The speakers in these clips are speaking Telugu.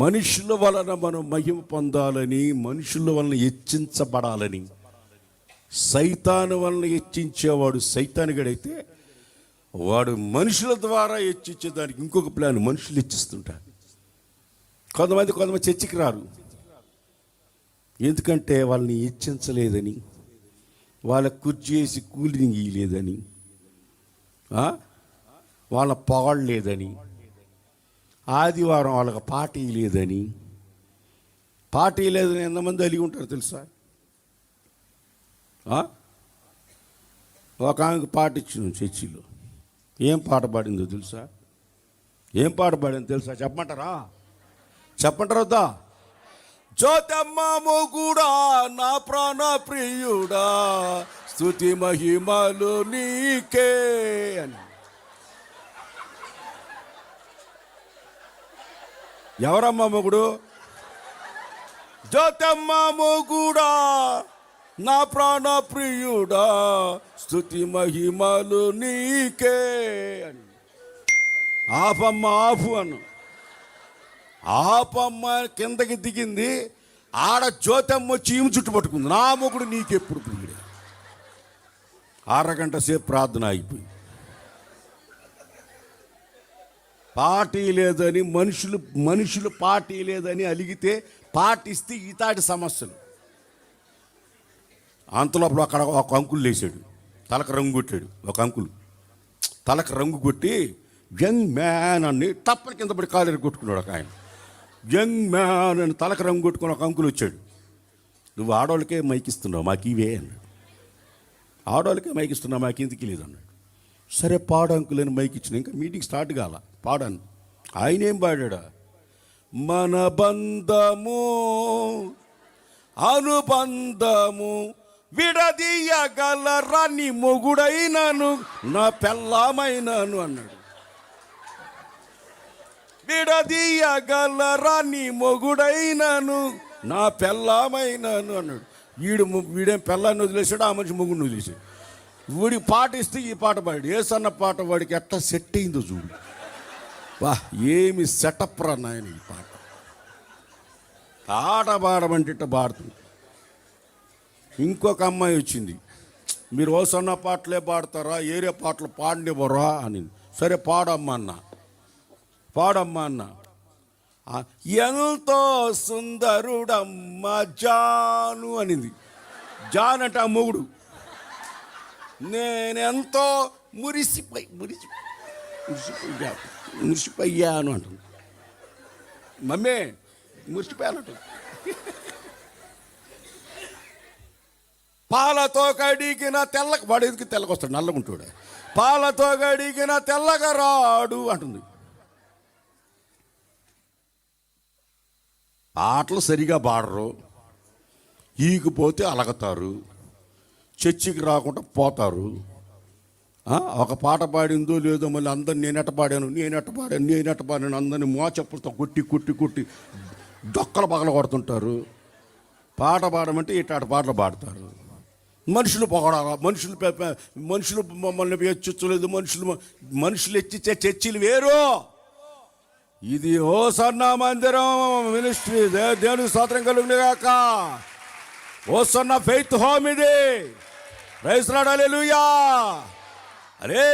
మనుషుల వలన మనం మహిమ పొందాలని మనుషుల వలన హెచ్చించబడాలని. సైతాను వలన హెచ్చించేవాడు సైతానుగడైతే వాడు మనుషుల ద్వారా హెచ్చించేదానికి ఇంకొక ప్లాన్ మనుషులు హెచ్చిస్తుంటారు. కొంతమంది కొంతమంది చర్చికి రారు. ఎందుకంటే వాళ్ళని హెచ్చించలేదని వాళ్ళ కుర్చీ వేసి కూలింగ్ ఇయ్యలేదని ఆ? వాళ్ళ లేదని. ఆదివారం వాళ్ళకి పార్టీ లేదని. పార్టీ లేదని ఎంతమంది అలిగి ఉంటారు తెలుసా? ఒక ఆమెకు పాట ఇచ్చింది చర్చిలో. ఏం పాట పాడిందో తెలుసా? ఏం పాట పాడిందో తెలుసా? చెప్పమంటారా? చెప్పంటారా వద్దా? జ్యోతమ్మ కూడా నా ప్రాణ ప్రియుడా స్తుతి మహిమలు నీకే అని. ఎవరమ్మా మొగుడు? జ్యోతమ్మ మొగుడా నా ప్రాణ ప్రియుడా స్థుతి మహిమలు నీకే అని. ఆపమ్మ ఆపు అను. ఆపమ్మ కిందకి దిగింది ఆడ జ్యోతమ్మ చీము చుట్టు పట్టుకుంది. నా మొగుడు నీకెప్పుడు ప్రియుడే? అరగంట సేపు ప్రార్థన అయిపోయింది పార్టీ లేదని మనుషులు మనుషులు పార్టీ లేదని అలిగితే పాటిస్తే ఈతాటి సమస్యలు. అంతలోపల అక్కడ ఒక అంకులు లేచాడు. తలకు రంగు కొట్టాడు ఒక అంకులు. తలకు రంగు కొట్టి యంగ్ మ్యాన్ అని తప్పని కింద పడి కాలేరు కొట్టుకున్నాడు ఒక ఆయన. యంగ్ మ్యాన్ అని తలకు రంగు కొట్టుకుని ఒక అంకులు వచ్చాడు. నువ్వు ఆడవాళ్ళకే మైకిస్తున్నావు మాకు ఇవే అన్నాడు. ఆడవాళ్ళకే మైకిస్తున్నావు మాకు ఎందుకు లేదు అన్నాడు. సరే పాడు అంకులని మైక్ ఇచ్చిన ఇంకా మీటింగ్ స్టార్ట్ కాల. పాడాను. ఆయన ఏం పాడాడా? మన బంధము అనుబంధము విడదీయగలరా నీ మొగుడైనాను నా పెళ్ళామైనాను అన్నాడు. విడదీయగలరా నీ మొగుడైనాను నా పెళ్ళామైనాను అన్నాడు. వీడు వీడేం పెళ్ళాన్ని వదిలేశాడు? ఆ మనిషి మొగుడిని వదిలేశాడు. వీడికి పాట ఇస్తే ఈ పాట పాడు ఏ సన్న పాట వాడికి ఎట్లా సెట్ అయిందో చూడు. వా ఏమి సెటప్ రా నాయన ఈ పాట. పాట పాడమంటే ఇట్ట పాడుతుంది. ఇంకొక అమ్మాయి వచ్చింది. మీరు ఓ సన్న పాటలే పాడతారా? ఏరే పాటలు పాడినివ్వరా? అని. సరే పాడమ్మా అన్న. పాడమ్మా అన్న. ఎంతో సుందరుడమ్మ జాను అనింది. జాన్ అంటే ఆ మొగుడు. నేనెంతో మురిసిపోయి మురిసి మురిసిపోయా మురిసిపోయాను అంటుంది. మమ్మీ మురిసిపోయాను పాలతో కడిగిన తెల్ల వాడు ఎందుకు తెల్లకొస్తాడు? నల్లగుంటాడు పాలతో కడిగిన తెల్లగా రాడు అంటుంది. పాటలు సరిగా పాడరు ఈగిపోతే అలగతారు. చర్చికి రాకుండా పోతారు. ఒక పాట పాడిందో లేదో మళ్ళీ అందరిని నేనెట పాడాను నేనెట పాడాను నేనెట పాడాను అందరిని మోచెప్పులతో కొట్టి కొట్టి కొట్టి డొక్కలు పగల కొడుతుంటారు. పాట పాడమంటే ఇట్లాంటి పాటలు పాడతారు. మనుషులు పొగడాల? మనుషులు మనుషులు మమ్మల్ని హెచ్చించలేదు మనుషులు మనుషులు హెచ్చించే చర్చిలు వేరు. ఇది ఓ సన్న మందిరం మినిస్ట్రీ దేవుని స్వాతంత్రం స్తోత్రం కలుగునిగాక ఓ సన్న ఫెయిత్ హోమ్ ఇది. రైస్రాడు అరే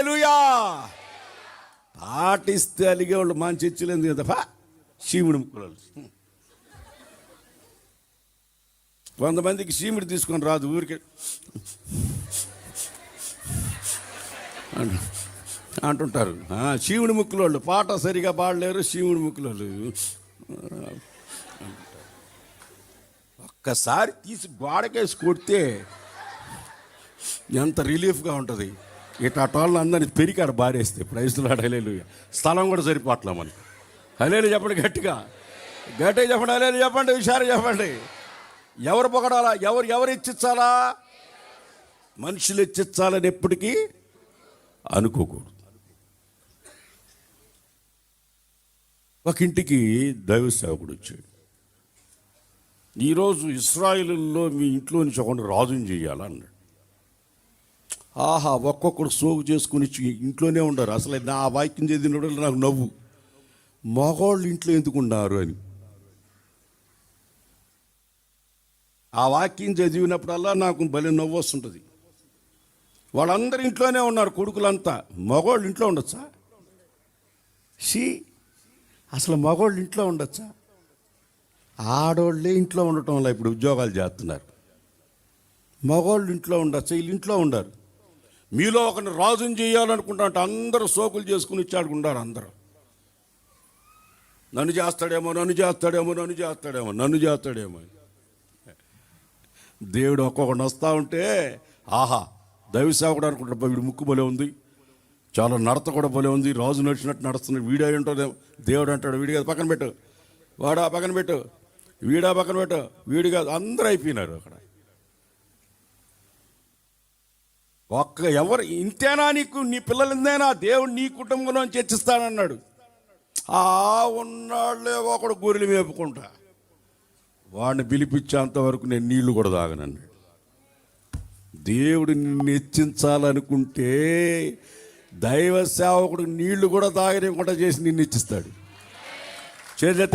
లూయా పాటిస్తే అలిగేవాళ్ళు మంచి చర్చిలేదు కదా శీముడు ముక్కులు. కొంతమందికి శీముడు తీసుకొని రాదు ఊరికే. అంటుంటారు. శివుడి ముక్కులోళ్ళు. పాట సరిగా పాడలేరు శివుడి ముక్కులోళ్ళు. ఒక్కసారి తీసి గోడకేసి కొడితే ఎంత రిలీఫ్గా ఉంటుంది. ఇట్లా వాళ్ళు అందరినీ పెరికాడు బారేస్తే. ప్రైజ్లాడు హలేలు స్థలం కూడా సరిపోట్లా మనకి హలేలు చెప్పండి గట్టిగా. గట్టిగా చెప్పండి హలేలు చెప్పండి హుషారు చెప్పండి. ఎవరు పొగడాలా? ఎవరు ఎవరు ఇచ్చిచ్చాలా? మనుషులు ఇచ్చిచ్చాలని ఎప్పటికీ అనుకోకూడదు. ఒక ఇంటికి దైవ సేవకుడు వచ్చాడు. ఈరోజు ఇస్రాయిల్లో మీ ఇంట్లో నుంచి ఒకటి రాజుని చేయాలన్నాడు ఆహా ఒక్కొక్కరు సోగు చేసుకుని ఇంట్లోనే ఉండరు. అసలు నా వాక్యం చేసిన నాకు నవ్వు. మగవాళ్ళు ఇంట్లో ఎందుకు ఉన్నారు అని. ఆ వాక్యం చదివినప్పుడల్లా నాకు భలే నవ్వు వస్తుంటుంది. వాళ్ళందరూ ఇంట్లోనే ఉన్నారు కొడుకులంతా. మగవాళ్ళు ఇంట్లో ఉండొచ్చా? షీ అసలు మగవాళ్ళు ఇంట్లో ఉండొచ్చా? ఆడవాళ్ళే ఇంట్లో ఉండటం వల్ల ఇప్పుడు ఉద్యోగాలు చేస్తున్నారు. మగవాళ్ళు ఇంట్లో ఉండొచ్చా? వీళ్ళు ఇంట్లో ఉండరు. మీలో ఒకరిని రాజుని చేయాలనుకుంటా అంటే అందరూ సోకులు చేసుకుని ఇచ్చాడుకుంటారు అందరూ. నన్ను చేస్తాడేమో నన్ను చేస్తాడేమో నన్ను చేస్తాడేమో నన్ను చేస్తాడేమో దేవుడు ఒక్కొక్కడిని వస్తూ ఉంటే ఆహా దైవ సేవకుడు అనుకుంటాడు వీడు ముక్కు భలే ఉంది. చాలా నడత కూడా భలే ఉంది. రాజు నడిచినట్టు నడుస్తున్నాడు వీడే ఏంటో దేవుడు అంటాడు వీడి కాదు పక్కన పెట్టు. వాడా పక్కన పెట్టు. వీడా పక్కన పెట్టు. వీడి కాదు. అందరూ అయిపోయినారు అక్కడ. ఒక్క ఎవరు ఇంతేనా నీకు? నీ పిల్లలందేనా? దేవుడు నీ కుటుంబంలో చర్చిస్తానన్నాడు. ఆ ఉన్నాళ్ళే ఒకడు గొర్రెలు మేపుకుంటా. వాడిని పిలిపించేంత వరకు నేను నీళ్ళు కూడా తాగనన్నాడు. దేవుడు నిన్ను హెచ్చించాలనుకుంటే దైవ సేవకుడు నీళ్ళు కూడా తాగనివ్వకుండా చేసి నిన్ను ఇచ్చిస్తాడు చేసే